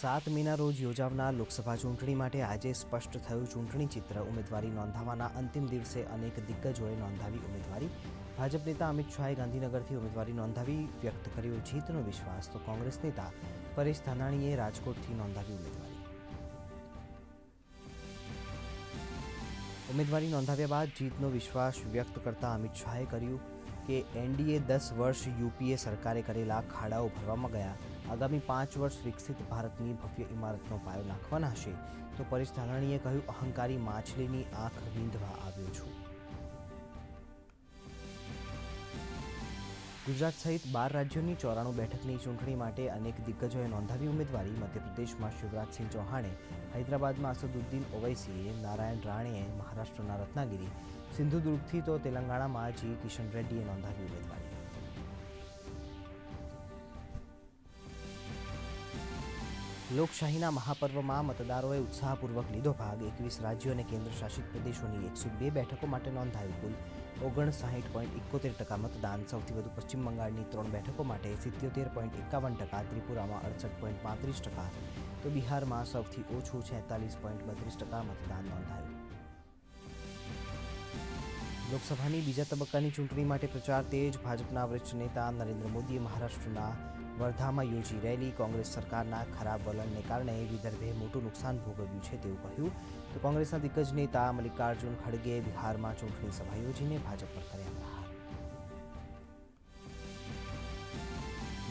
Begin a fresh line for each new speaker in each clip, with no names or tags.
સાત મેના રોજ યોજાવનાર લોકસભા ચૂંટણી માટે આજે સ્પષ્ટ થયું, ચૂંટણી ચિત્ર ઉમેદવારી નોંધાવવાના અંતિમ દિવસે અનેક દિગ્ગજોએ નોંધાવી ઉમેદવારી. ભાજપ નેતા અમિત શાહે ગાંધીનગરથી ઉમેદવારી નોંધાવી વ્યક્ત કર્યો જીતનો વિશ્વાસ, તો કોંગ્રેસ નેતા પરેશ ધાનાણીએ રાજકોટથી નોંધાવી ઉમેદવારી. ઉમેદવારી નોંધાવ્યા બાદ જીતનો વિશ્વાસ વ્યક્ત કરતા અમિત શાહે કર્યું કે એનડીએ દસ વર્ષ યુપીએ સરકારે કરેલા ખાડાઓ ભરવામાં ગયા. આગામી પાંચ વર્ષ વિકસિત ભારતની ભવ્ય ઇમારતનો પાયો નાખવાના હશે. તો પરેશ ધાનાણીએ કહ્યું, અહંકારી માછલીની આંખ વીંધવા આવ્યો છું. ગુજરાત સહિત બાર રાજ્યોની ચોરાણું બેઠકની ચૂંટણી માટે અનેક દિગ્ગજોએ નોંધાવી ઉમેદવારી. મધ્યપ્રદેશમાં શિવરાજસિંહ ચૌહાણે, હૈદરાબાદમાં અસદુદ્દીન ઓવૈસીએ, નારાયણ રાણેએ, મહારાષ્ટ્રના રત્નાગિરી, સિંધુદુર્ગથી તો તેલંગાણામાં જી કિશન રેડ્ડીએ નોંધાવી ઉમેદવારી. લોકશાહીના મહાપર્વમાં મતદારોએ ઉત્સાહપૂર્વક લીધો ભાગ. એકવીસ રાજ્યો અને કેન્દ્રશાસિત પ્રદેશોની એકસો બે બેઠકો માટે નોંધાયું કુલ ઓગણસાઠ પોઈન્ટ એકોતેર ટકા મતદાન. સૌથી વધુ પશ્ચિમ બંગાળની ત્રણ બેઠકો માટે સિત્યોતેર પોઈન્ટ એકાવન ટકા, ત્રિપુરામાં અડસઠ પોઈન્ટ પાંત્રીસ ટકા, તો બિહારમાં સૌથી ઓછું છેતાલીસ પોઈન્ટ બત્રીસ ટકા મતદાન નોંધાયું. લોકસભાની બીજા તબક્કાની ચૂંટણી માટે પ્રચાર તેજ ભાજપના વરિષ્ઠ નેતા નરેન્દ્ર મોદીએ મહારાષ્ટ્રના વર્ધામાં યોજી રહેલી કોંગ્રેસ સરકારના ખરાબ વલણને કારણે વિદર્ભે મોટું નુકસાન ભોગવ્યું છે તેવું કહ્યું. તો કોંગ્રેસના દિગ્ગજ નેતા મલ્લિકાર્જુન ખડગે બિહારમાં ચૂંટણી સભા યોજીને ભાજપ પર કર્યા પ્રહાર.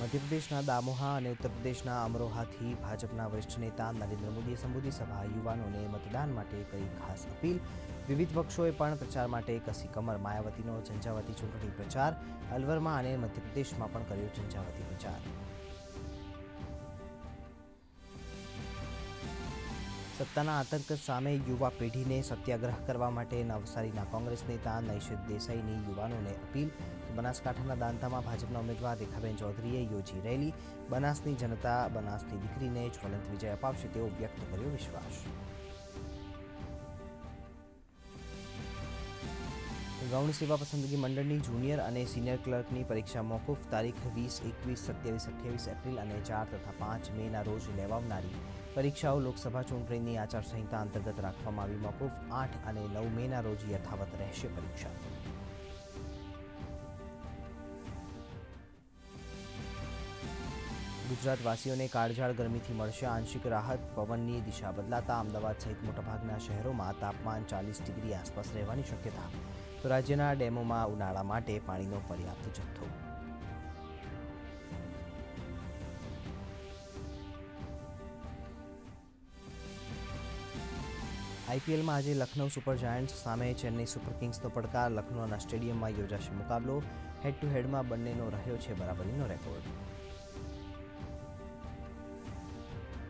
મધ્યપ્રદેશના દામોહા અને ઉત્તર પ્રદેશના અમરોહાથી ભાજપના વરિષ્ઠ નેતા નરેન્દ્ર મોદીએ સંબોધી સભા યુવાનોને મતદાન માટે કરી ખાસ અપીલ? વિવિધ પક્ષોએ પણ પ્રચાર માટે કસી કમર, માયાવતીનો ઝંઝાવતી ચૂંટણી પ્રચાર, અલવરમાં અને મધ્યપ્રદેશમાં પણ કર્યો ઝંઝાવતી પ્રચાર. સત્તાના આતંક સામે યુવા પેઢીને સત્યાગ્રહ કરવા માટે નવસારીના કોંગ્રેસ નેતા નૈશિત દેસાઈની યુવાનોને અપીલ. બનાસકાંઠાના દાંતામાં ભાજપના ઉમેદવાર રેખાબેન ચૌધરીએ યોજી રેલી. બનાસની જનતા, બનાસની દીકરીને જ્વલંત વિજય અપાવશે તેવો વ્યક્ત કર્યો વિશ્વાસ. ગૌણ સેવા પસંદગી મંડળની જુનિયર અને સિનિયર ક્લર્કની પરીક્ષા મોકૂફ. તારીખ વીસ, એકવીસ, સત્યાવીસ, અઠ્યાવીસ એપ્રિલ અને ચાર તથા પાંચ મેના રોજ લેવાનારી પરીક્ષાઓ લોકસભા ચૂંટણીની આચારસંહિતા અંતર્ગત રાખવામાં આવી મોકૂફ. આઠ અને નવ મેના રોજ યથાવત રહેશે પરીક્ષા. ગુજરાતવાસીઓને કાળઝાળ ગરમીથી મળશે આંશિક રાહત. પવનની દિશા બદલાતા અમદાવાદ સહિત મોટાભાગના શહેરોમાં તાપમાન ચાલીસ ડિગ્રી આસપાસ રહેવાની શક્યતા. તો રાજ્યના ડેમોમાં ઉનાળા માટે પાણીનો પર્યાપ્ત જથ્થો. આઈપીએલમાં આજે લખનૌ સુપર જાયન્ટ્સ સામે ચેન્નઈ સુપર કિંગ્સનો પડકાર. લખનૌના સ્ટેડિયમમાં યોજાશે મુકાબલો. હેડ ટુ હેડમાં બંનેનો રહ્યો છે બરાબરીનો રેકોર્ડ.